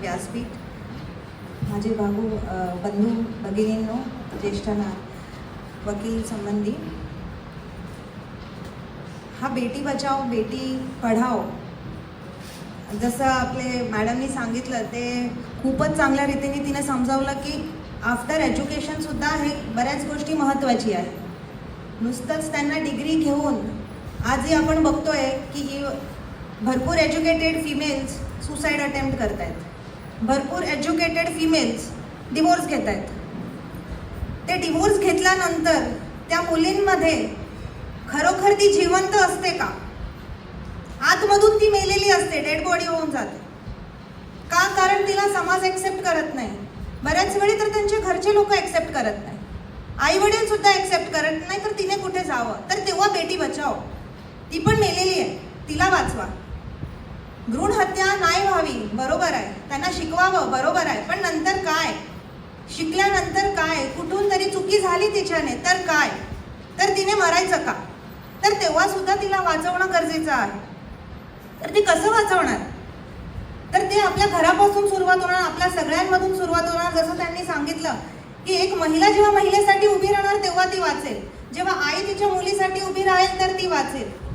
व्यासपीठ. माझे भाऊ बंधू भगिनींनो ज्येष्ठांना वकील संबंधी. हा बेटी बचाव बेटी पढाओ जसं आपले मॅडमनी सांगितलं ते खूपच चांगल्या रीतीने तिने समजावलं की आफ्टर एज्युकेशनसुद्धा हे बऱ्याच गोष्टी महत्त्वाची आहे नुसतंच त्यांना डिग्री घेऊन आजही आपण बघतोय की भरपूर एज्युकेटेड फिमेल्स सुसाईड अटेम्प्ट करत आहेत भरपूर एज्युकेटेड फिमेल्स डिवोर्स घेत आहेत ते डिवोर्स घेतल्यानंतर त्या मुलींमध्ये खरोखर ती जिवंत असते का? आतमधून ती मेलेली असते डेड बॉडी होऊन जाते. का? कारण तिला समाज ॲक्सेप्ट करत नाही. बऱ्याच वेळी तर त्यांचे घरचे लोक ॲक्सेप्ट करत नाही. आई वडील सुद्धा ॲक्सेप्ट करत नाही तर तिने कुठे जावं? तर तेव्हा बेटी बचाव. ती पण मेलेली आहे. तिला वाचवा. भ्रूण हत्या नाही व्हावी बरोबर आहे. त्यांना शिकवावं बरोबर आहे. पण नंतर काय? शिकल्यानंतर काय? कुठून तरी चुकी झाली तिच्याने तर काय? तर तिने मरायचं का? तर तेव्हा सुद्धा तिला वाचवणं गरजेचं आहे. तर ती कसं वाचवणार? तर ते आपल्या घरापासून सुरुवात होणार आपल्या सगळ्यांमधून सुरुवात होणार. जसं त्यांनी सांगितलं की एक महिला जेव्हा महिलेसाठी उभी राहणार तेव्हा ती वाचेल. जेव्हा आई तिच्या मुलीसाठी उभी राहील तर ती वाचेल.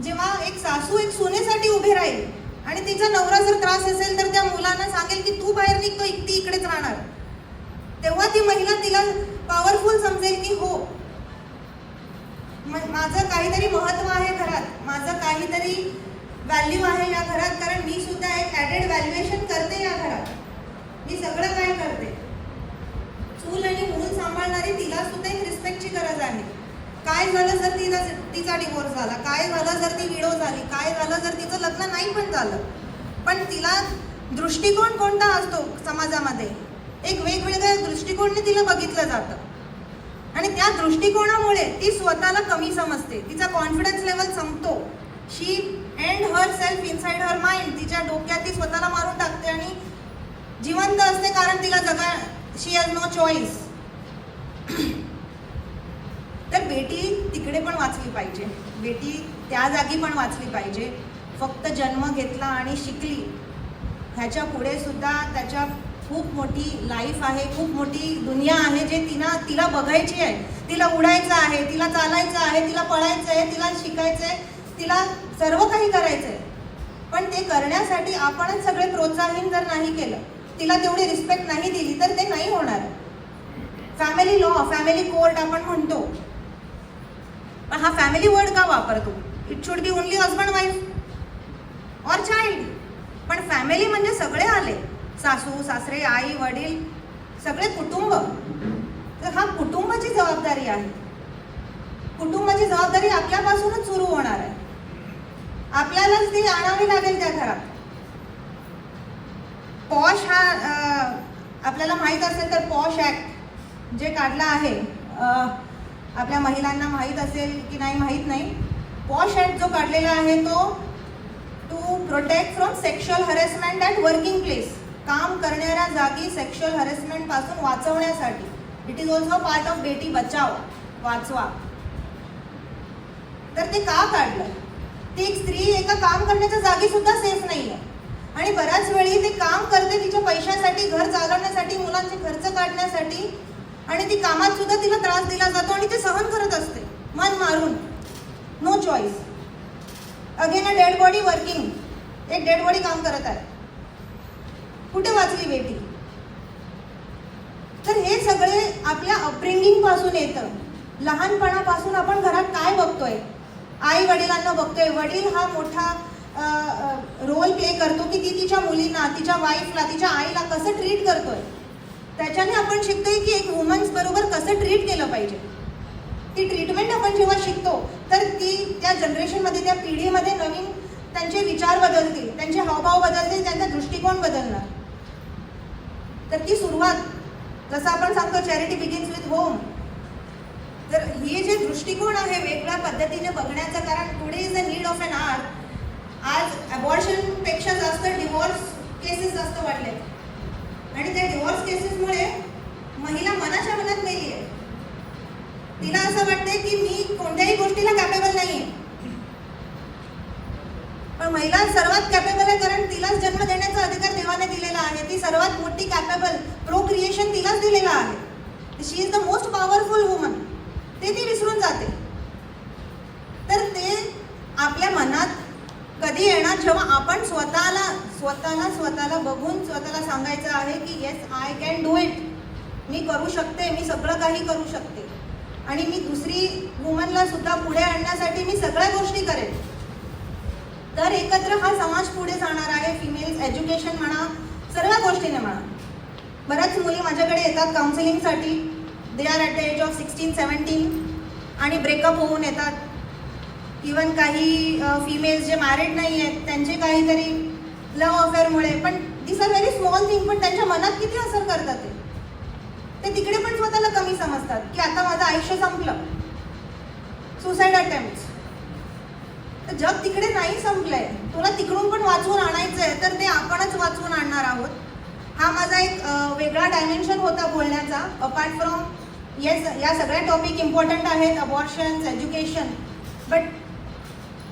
जेव्हा एक सासू एक सुनेसाठी उभी राहील आणि तिचा नवरा जर त्रास असेल तर त्या मुलांना सांगेल की तू बाहेर निघतो ती इकडेच राहणार. तेव्हा ती महिला तिला पॉवरफुल समजेल की हो माझं काहीतरी महत्त्व आहे घरात. माझं काहीतरी व्हॅल्यू आहे या घरात कारण मी सुद्धा एक ॲडेड व्हॅल्युएशन करते या घरात. मी सगळं काय करते? चूल आणि मूल सांभाळणारी तिला सुद्धा एक रिस्पेक्टची गरज आहे. काय झालं जर तिला तिचा डिवोर्स झाला? काय झालं जर ती विडो झाली? काय झालं जर तिचं लग्न नाही पण झालं? पण तिला दृष्टिकोन कोणता असतो समाजामध्ये? एक वेगवेगळ्या दृष्टिकोनने तिला बघितलं जातं. आणि त्या दृष्टिकोनामुळे ती स्वतःला कमी समजते. तिचा कॉन्फिडन्स लेवल संपतो. She end her self inside her mind तिच्या डोक्यात ती स्वतःला मारून टाकते आणि जिवंत असते कारण तिला जगा शी हॅज नो चॉईस तर बेटी तिकडे पण वाचली पाहिजे. बेटी त्या जागी पण वाचली पाहिजे. फक्त जन्म घेतला आणि शिकली ह्याच्या पुढे सुद्धा त्याच्या खूप मोठी लाईफ आहे खूप मोठी दुनिया आहे जे तिला तिला बघायची आहे. तिला उडायचं आहे तिला चालायचं आहे तिला पळायचं आहे तिला शिकायचं आहे तिला सर्व काही करायचं आहे. पण ते करण्यासाठी आपणच सगळे प्रोत्साहन जर नाही केलं तिला तेवढी रिस्पेक्ट नाही दिली तर ते नाही होणार. फॅमिली लॉ फॅमिली कोर्ट आपण म्हणतो. पण हा फॅमिली वर्ड का वापरतो? It should be only husband wife और चाइल्ड पण फॅमिली म्हणजे सगळे आले. सासू सासरे आई वडील सगळे कुटुंब. तर हा कुटुंबाची जबाबदारी आहे. कुटुंबाची जबाबदारी आपल्यापासूनच सुरू होणार आहे. आपल्यालाच ती आणावी लागेल त्या घरात. पॉश हा आपल्याला माहीत असेल तर पॉश ॲक्ट जे काढला आहे आपल्या महिलांना माहीत असेल की नाही माहीत नाही. पॉश ॲक्ट जो काढलेला आहे तो to protect from sexual harassment at working place काम करणाऱ्या जागी सेक्शुअल हरेसमेंटपासून वाचवण्यासाठी. It is also part of Beti Bachao वाचवा. तर ते का काढलं? ती एक स्त्री एका काम करण्याच्या जागी सुद्धा सेफ नाही आहे आणि बऱ्याच वेळी ते काम करते तिच्या पैशासाठी घर चालवण्यासाठी मुलांचे खर्च काढण्यासाठी आणि ती कामात सुद्धा तिला त्रास दिला जातो आणि ते सहन करत असते. मन मारून. No choice again a dead body working एक डेड बॉडी काम करत आहे. कुठे वाचली बेटी? तर हे सगळे आपल्या अपब्रिंगिंगपासून येतं. लहानपणापासून आपण घरात काय बघतोय? आई वडिलांना बघतोय. वडील हा मोठा रोल प्ले करतो की ती तिच्या मुलींना तिच्या वाईफला तिच्या आईला कसं ट्रीट करतोय? त्याच्याने आपण शिकतोय की एक वुमन्स बरोबर कसं ट्रीट केलं पाहिजे. ती ट्रीटमेंट आपण जेव्हा शिकतो तर ती त्या जनरेशनमध्ये त्या पिढीमध्ये नवीन त्यांचे विचार बदलतील त्यांचे हावभाव बदलतील त्यांचा दृष्टिकोन बदलणार. तर ती सुरुवात जसं आपण सांगतो चॅरिटी बिगिन्स विथ होम तर हे जे दृष्टिकोन आहे वेगळ्या पद्धतीने बघण्याचं कारण today is the need of an hour आज अबॉर्शनपेक्षा जास्त डिवोर्स केसेस जास्त वाढले आणि त्या डिवोर्स केसेसमुळे महिला मनाच्या मनात मेली आहे. तिला असं वाटते की मी कोणत्याही गोष्टीला कॅपेबल नाही आहे पण महिला सर्वात कॅपेबल आहे कारण तिलाच जन्म देण्याचा अधिकार देवाने दिलेला आहे. ती सर्वात मोठी कॅपेबल प्रो क्रिएशन तिलाच दिलेलं आहे. She is the most powerful woman ते ती विसरून जाते. तर ते आपल्या मनात कधी येणार? जेव्हा आपण स्वतःला स्वतःला स्वतःला बघून स्वतःला सांगायचं आहे की yes I can do it मी करू शकते मी सगळं काही करू शकते. आणि मी दुसरी वुमनला सुद्धा पुढे आणण्यासाठी मी सगळ्या गोष्टी करेन. तर एकत्र हा समाज पुढे जाणार आहे फिमेल्स एज्युकेशन म्हणा सर्व गोष्टीने म्हणा. बऱ्याच मुली माझ्याकडे येतात काउन्सिलिंगसाठी they are at the age of sixteen seventeen आणि ब्रेकअप होऊन येतात. इवन काही फिमेल्स जे मॅरिड नाही आहेत त्यांचे काहीतरी लव्ह अफेअरमुळे पण this are very small thing पण त्यांच्या मनात किती असर करतात ते? ते तिकडे पण स्वतःला कमी समजतात की आता माझं आयुष्य संपलं. सुसाईड अटेम्प्ट तर जग तिकडे नाही संपलंय. तुला तिकडून पण वाचवून आणायचं आहे तर ते आपणच वाचवून आणणार आहोत. हा माझा एक वेगळा डायमेन्शन होता बोलण्याचा. अपार्ट फ्रॉम येस या सगळ्या टॉपिक इम्पॉर्टंट आहेत अबॉर्शन्स एज्युकेशन बट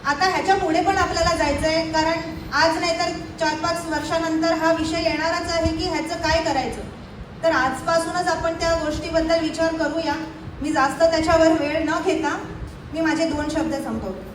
आता ह्याच्या पुढे पण आपल्याला जायचं आहे कारण आज नाही तर चार पाच वर्षानंतर हा विषय येणारच आहे की ह्याचं काय करायचं. तर आजपासूनच आपण त्या गोष्टीबद्दल विचार करूया. मी जास्त त्याच्यावर वेळ न घेता मी माझे दोन शब्द संपवतो.